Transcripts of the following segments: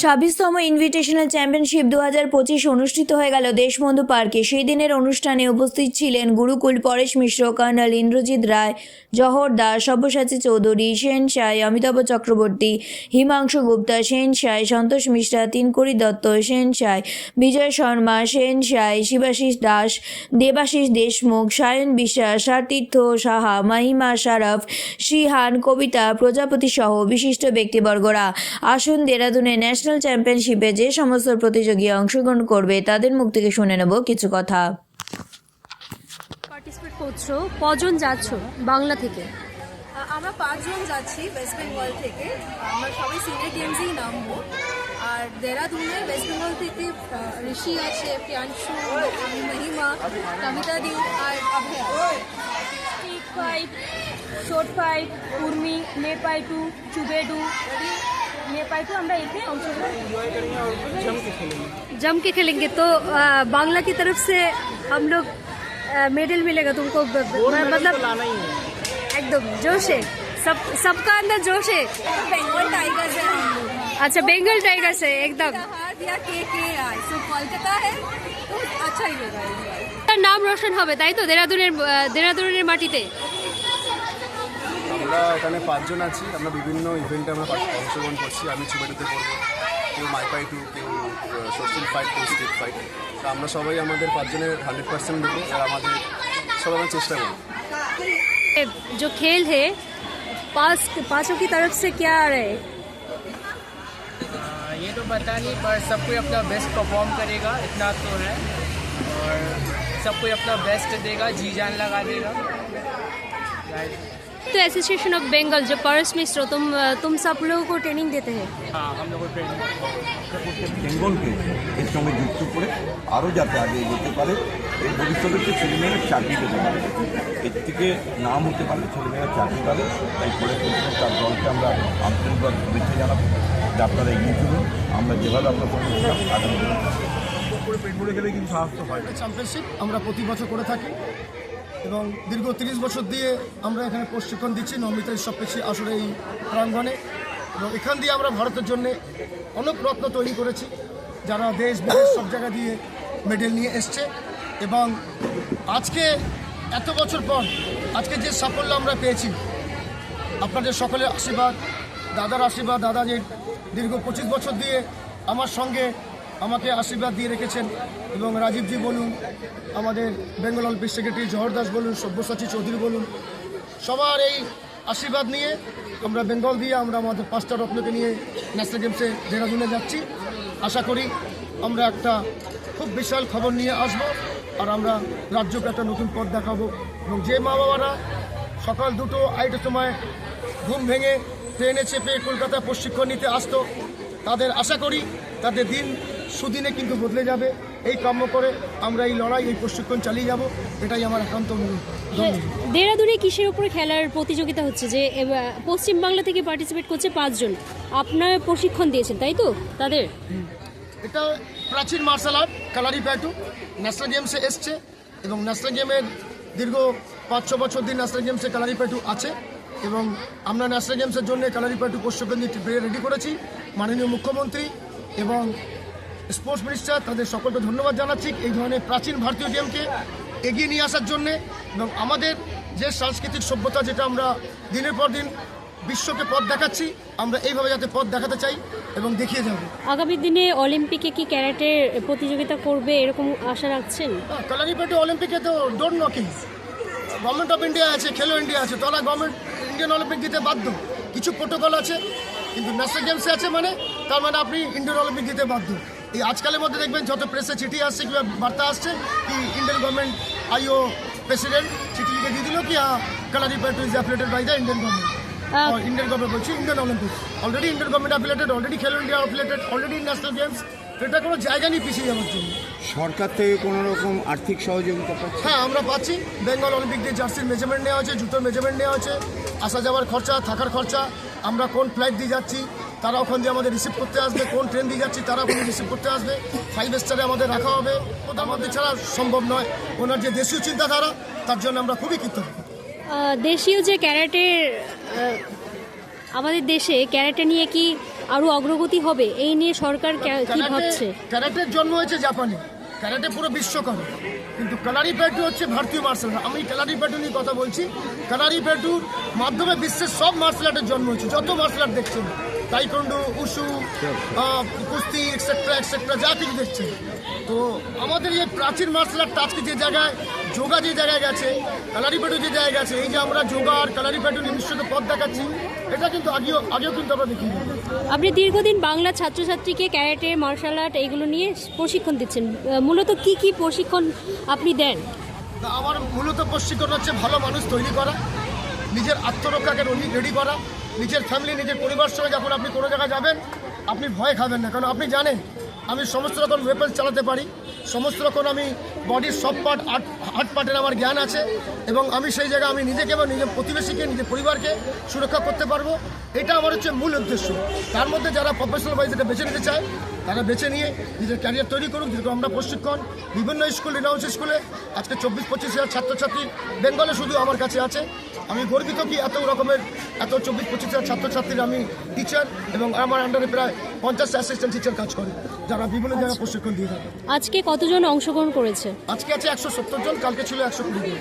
ছাব্বিশতম invitational championship দু হাজার পঁচিশ অনুষ্ঠিত হয়ে গেল দেশবন্ধু পার্কে। সেই দিনের অনুষ্ঠানে উপস্থিত ছিলেন গুরুকুল পরেশ মিশ্র, কর্নাল ইন্দ্রজিৎ রায়, জহর দাস, সব্যসাচী চৌধুরী, সেন সাই, অমিতাভ চক্রবর্তী, হিমাংশু গুপ্তা, সেন সাই, সন্তোষ মিশ্রা তিনকুড়ি দত্ত, সেন সাই, বিজয় শর্মা, সেন সাই, শিবাশিস দাস, দেবাশিস দেশমুখ, সায়ন বিশ্বাস সাতীর্থ সাহা, মাহিমা শারফ শ্রীহান, কবিতা, প্রজাপতি সহ বিশিষ্ট ব্যক্তিবর্গরা। আসুন দেরাদুনে ন্যাশনাল চ্যাম্পিয়নশিপে যে সমস্ত প্রতিযোগী অংশগ্রহণ করবে তাদের মুখ থেকে শুনে নেব কিছু কথা। পার্টিসিপেট করছ? কজন যাচ্ছ বাংলা থেকে? আমরা পাঁচজন যাচ্ছি ওয়েস্ট বেঙ্গল থেকে। আমরা সবাই সিনিয়র গেমসেই নামবো। আর দেরাদুনে ওয়েস্ট বেঙ্গল থেকে ঋষি আছে প্রিয়াংশু মহিমা কবিতা দি আর অভয়। আছে। Stick fight short fight Urmi নেপাইটু চুবেডু নেপাইটু আমরা এতে অংশগ্রহণ जम के खेलेंगे तो आ, बांग्ला की तरफ से हम लोग मेडल मिलेगा तुमको ब- ब- मतलब एकदम जोश है सब सबका अंदर जोश है बेंगल टाइगर्स है हम लोग अच्छा बेंगल टाइगर्स है एकदम हार दिया के के आई सो कोलकाता है तो अच्छा ही होगा इस बार তার নাম রোশন হবে তাই তো দেরাদুনের আহ, দেরাদুনের মাটিতে আমরা এখানে পাঁচজন আছি আমরা বিভিন্ন ইভেন্টে আমরা পাঠ- অংশগ্রহণ করছি আমি ছুবাটুতে করবো কেউ মাইপাই টু কেউ সোশ্যাল ফাইট কেউ স্ট্রিট ফাইট তো আমরা সবাই আমাদের পাঁচজনের হান্ড্রেড পার্সেন্ট দেবো আর আমাদের সবাই আমরা চেষ্টা করবো ये जो खेल है पांच पांचों की तरफ से क्या रहे हाँ, ये तो पता नहीं पर सब कोई अपना बेस्ट परफॉर्म करेगा इतना तो है और सब कोई अपना बेस्ट देगा जी जान लगा देगा तो एसोसिएशन ऑफ बंगाल जो परस मिश्र तुम तुम सब लोगों को ट्रेनिंग देते हैं हाँ हम लोग को ट्रेनिंग বেঙ্গলকে এর সঙ্গে যুক্ত করে আরও যাতে আগে এগোতে পারে এই ভবিষ্যতে ছেলেমেয়েরা চাকরি পেতে পারে এর থেকে নাম হতে পারলে ছেলেমেয়েরা চাকরি পাবে তাই পরে তার দলকে আমরা আন্তরিকভাবে শুভেচ্ছা জানাবো যে আপনারা এগিয়ে চলুন আমরা যেভাবে আপনার সঙ্গে ছিলাম আগামী দিনে করে পেট ভরে গেলে কিন্তু সাহস তো হয় চ্যাম্পিয়নশিপ আমরা প্রতি বছর করে থাকি এবং দীর্ঘ তিরিশ বছর দিয়ে আমরা এখানে প্রশিক্ষণ দিচ্ছি নমিতার সবকিছু আসলে এই প্রাঙ্গণে। এবং এখান দিয়ে আমরা ভারতের জন্য অনেক রত্ন তৈরি করেছি, যারা দেশ, বিদেশ সব জায়গা দিয়ে মেডেল নিয়ে এসছে। এবং আজকে এত বছর পর আজকে যে সাফল্য আমরা পেয়েছি, আপনাদের সকলের আশীর্বাদ, দাদার আশীর্বাদ, দাদা যে দীর্ঘ পঁচিশ বছর দিয়ে আমার সঙ্গে আমাকে আশীর্বাদ দিয়ে রেখেছেন এবং রাজীবজি বলুন, আমাদের Bengal olympic secretary Jahar Das বলুন, সব্যসাচী চৌধুরী বলুন, সবার এই আশীর্বাদ নিয়ে আমরা বেঙ্গল দিয়ে আমরা আমাদের পাঁচটা রত্নকে নিয়ে ন্যাশনাল গেমসে দেহরাদুনে যাচ্ছি। আশা করি আমরা একটা খুব বিশাল খবর নিয়ে আসব আর আমরা রাজ্যকে একটা নতুন পথ দেখাবো এবং যে মা বাবারা সকাল দুটো আড়াইটার সময় ঘুম ভেঙে ট্রেনে চেপে কলকাতায় প্রশিক্ষণ নিতে আসতো তাদের আশা করি তাদের দিন সুদিনে কিন্তু বদলে যাবে। এই কাম্য করে আমরা এই লড়াই এই প্রশিক্ষণ চালিয়ে যাব। এটাই আমার একান্ত অনুরোধ ধন্যবাদ দেরাদুনে কিসের উপরে খেলার প্রতিযোগিতা হচ্ছে যে পশ্চিমবাংলা থেকে পার্টিসিপেট করছে পাঁচজন। আপনার প্রশিক্ষণ দিয়েছেন তাই তো? তাদের? এটা প্রাচীন মার্শাল আর্ট কালারি প্যাটু। ন্যাশনাল গেমসে এসছে এবং ন্যাশনাল গেমের দীর্ঘ পাঁচ ছ বছর দিন ন্যাশনাল গেমসে কালারি প্যাটু আছে এবং আমরা ন্যাশনাল গেমসের জন্য কালারি প্যাটু প্রশিক্ষণ নিয়ে রেডি করেছি। মাননীয় মুখ্যমন্ত্রী এবং স্পোর্টস মিনিস্টার তাদের সকলকে ধন্যবাদ জানাচ্ছি এই ধরনের প্রাচীন ভারতীয় গেমকে এগিয়ে নিয়ে আসার জন্যে এবং আমাদের যে সাংস্কৃতিক সভ্যতা যেটা আমরা দিনের পর দিন বিশ্বকে পথ দেখাচ্ছি আমরা এইভাবে যাতে পথ দেখাতে চাই এবং দেখিয়ে যাব। আগামী দিনে অলিম্পিকে কি ক্যারাটে প্রতিযোগিতা করবে এরকম আশা রাখছেন? কালারিপেটে অলিম্পিকে তো don't knocking. Government of India আছে খেলো ইন্ডিয়া আছে তারা গভর্নমেন্ট ইন্ডিয়ান অলিম্পিক দিতে বাধ্য। কিছু প্রোটোকল আছে কিন্তু ন্যাশনাল গেমসে আছে মানে তার মানে আপনি ইন্ডিয়ান অলিম্পিক দিতে বাধ্য। এই আজকালের মধ্যে দেখবেন যত প্রেসে চিঠি আসছে কিংবা বার্তা আসছে কি ইন্ডিয়ান গভর্নমেন্ট আইও প্রেসিডেন্ট চিঠি লিখে দিয়ে দিল কি Kalari Kalaripayattu is affiliated by the Indian government Indian government বলছি Indian Olympic already Indian government affiliated already Khelo India affiliated already national games এটা কোনো জায়গা নেই পিছিয়ে যাওয়ার জন্য। সরকার থেকে কোনো রকম আর্থিক সহযোগিতা পাচ্ছে? হ্যাঁ আমরা পাচ্ছি। বেঙ্গল অলিম্পিক দিয়ে জার্সির মেজারমেন্ট নেওয়া হয়েছে জুতোর মেজারমেন্ট নেওয়া হয়েছে। আসা যাওয়ার খরচা থাকার খরচা আমরা কোন ফ্লাইট দিয়ে যাচ্ছি তারা ওখান দিয়ে আমাদের রিসিভ করতে আসবে। কোন ট্রেন দিয়ে যাচ্ছি তারা ওখানে রিসিভ করতে আসবে। ফাইভ স্টারে আমাদের রাখা হবে। ওটা আমাদের ছাড়া সম্ভব নয়। ওনার যে দেশীয় চিন্তাধারা তার জন্য আমরা খুবই কৃতজ্ঞ। দেশীয় যে ক্যারাটের আহ, আমাদের দেশে ক্যারাটে নিয়ে কি আরও অগ্রগতি হবে? এই নিয়ে সরকার কে- কি ভাবছে? ক্যারাটের জন্ম হয়েছে জাপানে। ক্যারাটে পুরো বিশ্বকর্ম করে। কিন্তু কালারি প্যাটু হচ্ছে ভারতীয় মার্শাল আর্ট আমি কালারি প্যাটু নিয়ে কথা বলছি। কালারি প্যাটুর মাধ্যমে বিশ্বের সব মার্শাল আর্টের জন্ম হয়েছে। যত মার্শাল আর্ট দেখছেন তাইকন্ডু, উসু কুস্তি এক্সেট্রা এক্সেট্রা যা কিছু দেখছেন তো আমাদের এই প্রাচীন মার্শাল আর্ট আজকে যে জায়গায় যোগা যে জায়গায় গেছে কালারি প্যাটু যে জায়গায় গেছে এই যে আমরা যোগা আর কালারি প্যাটু নিশ্চিত পথ দেখাচ্ছি এটা কিন্তু আগেও আগেও কিন্তু আমরা দেখি আপনি দীর্ঘদিন বাংলা ছাত্রছাত্রীকে ক্যারেটে মার্শাল আর্ট এগুলো নিয়ে প্রশিক্ষণ দিচ্ছেন। মূলত কি কি প্রশিক্ষণ আপনি দেন? আমার মূলত প্রশিক্ষণ হচ্ছে ভালো মানুষ তৈরি করা নিজের আত্মরক্ষাকে রেডি করা নিজের ফ্যামিলি নিজের পরিবার সঙ্গে যখন আপনি কোনো জায়গায় যাবেন আপনি ভয় খাবেন না। কারণ আপনি জানেন আমি সমস্ত রকম ওয়েপেন চালাতে পারি, সমস্ত রকম আমি বডির সব পার্ট আট হার্ট পার্টের আমার জ্ঞান আছে এবং আমি সেই জায়গায় আমি নিজেকে এবং নিজের প্রতিবেশীকে, নিজের পরিবারকে সুরক্ষা করতে পারব। এটা আমার হচ্ছে মূল উদ্দেশ্য। তার মধ্যে যারা প্রফেশনাল ওয়াইজ এটা বেছে নিতে চায়, তারা বেছে নিয়ে নিজের ক্যারিয়ার তৈরি করুক। যেরকম আমরা প্রশিক্ষণ, বিভিন্ন স্কুল রিনাউন্স স্কুলে আজকে চব্বিশ, পঁচিশ হাজার ছাত্রছাত্রী বেঙ্গলে শুধু আমার কাছে আছে। আমি গর্বিত কি এত রকমের এত চব্বিশ পঁচিশ হাজার ছাত্রছাত্রীর আমি টিচার এবং আমার আন্ডারে প্রায় পঞ্চাশ অ্যাসিস্ট্যান্ট টিচার কাজ করে যারা বিভিন্ন জায়গায় প্রশিক্ষণ দিয়ে থাকে। আজকে কতজন অংশগ্রহণ করেছে? আজকে আছে একশো সত্তর জন কালকে ছিল একশো কুড়ি জন।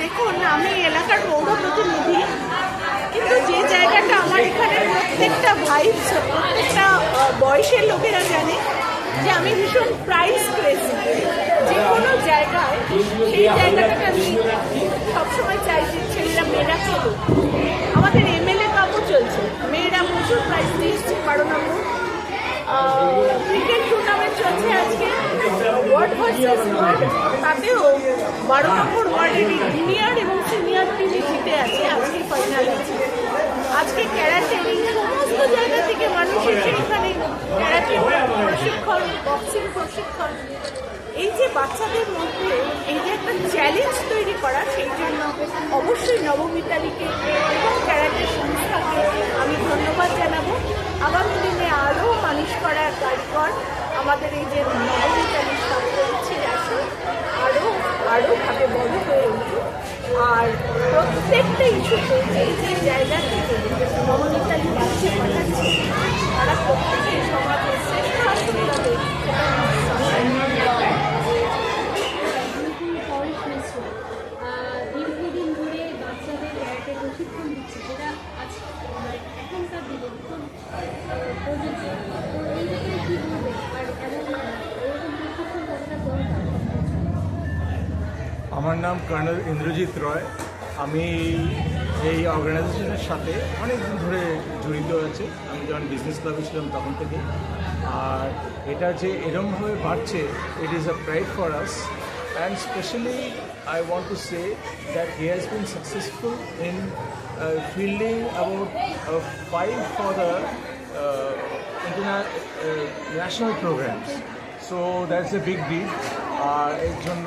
দেখুন আমি এলাকার পৌর প্রতিনিধি কিন্তু যে জায়গাটা আমার এখানে প্রত্যেকটা ভাই প্রত্যেকটা বয়সের লোকেরা জানে যে আমি ভীষণ প্রাইস ক্রেজি যে কোনো জায়গায় সেই জায়গাটাকে আমি সবসময় চাই যে ছেলেরা, মেয়েরা খেলুক আমাদের এমএলএ কাপও চলছে। মেয়েরা প্রচুর প্রাইজ দিয়েছে বারো নম্বর ক্রিকেট টুর্নামেন্ট চলছে আজকে। ওয়ার্ড ভার্সেস ওয়ার্ড তাতেও বারো নম্বর ওয়ার্ডের জুনিয়র এবং সিনিয়র টিমে জিতে আছে আজকে ফাইনাল আজকে ক্যারাটে এই সমস্ত জায়গা থেকে মানুষ এসে এখানে ক্যারাটে প্রশিক্ষণ বক্সিং প্রশিক্ষণ এই যে বাচ্চাদের মধ্যে এই যে একটা চ্যালেঞ্জ তৈরি করা সেই জন্য অবশ্যই নবমিতালিকে এবং ক্যারাটে সংস্থাকে আমি ধন্যবাদ জানাব। আগামী দিনে আরও মানুষ করা কারিগর আমাদের এই যে নবমিতালি ছাত্র ইচ্ছে আছে আরও আরও ভাবে বড় হয়ে উঠুক। আর প্রত্যেকটা ইস্যুতে এই যে জায়গা থেকে নবমিতালি বাচ্চা পাঠাচ্ছে, তারা প্রত্যেকেই সমাজের শ্রেষ্ঠ আসতে হবে দীর্ঘদিন ধরে বাচ্চাদের ক্যারাটে প্রশিক্ষণ দিচ্ছে যেটা আজ এখনকার দিনে এখন প্রযোজ্য তো এই ব্যাপারে কী বলবে আর এমন এরকম প্রশিক্ষণ কতটা দরকার আমার নাম কর্নেল ইন্দ্রজিৎ রয়। আমি এই অর্গানাইজেশনের সাথে অনেক দিন ধরে জড়িত আছে। আমি যখন বিজনেস ক্লাবে ছিলাম তখন থেকে। আর এটা যে এরমভাবে বাড়ছে it is a pride for us and specially I want to say that he has been successful in fielding about five for the national programs so that's a big deal আর এর জন্য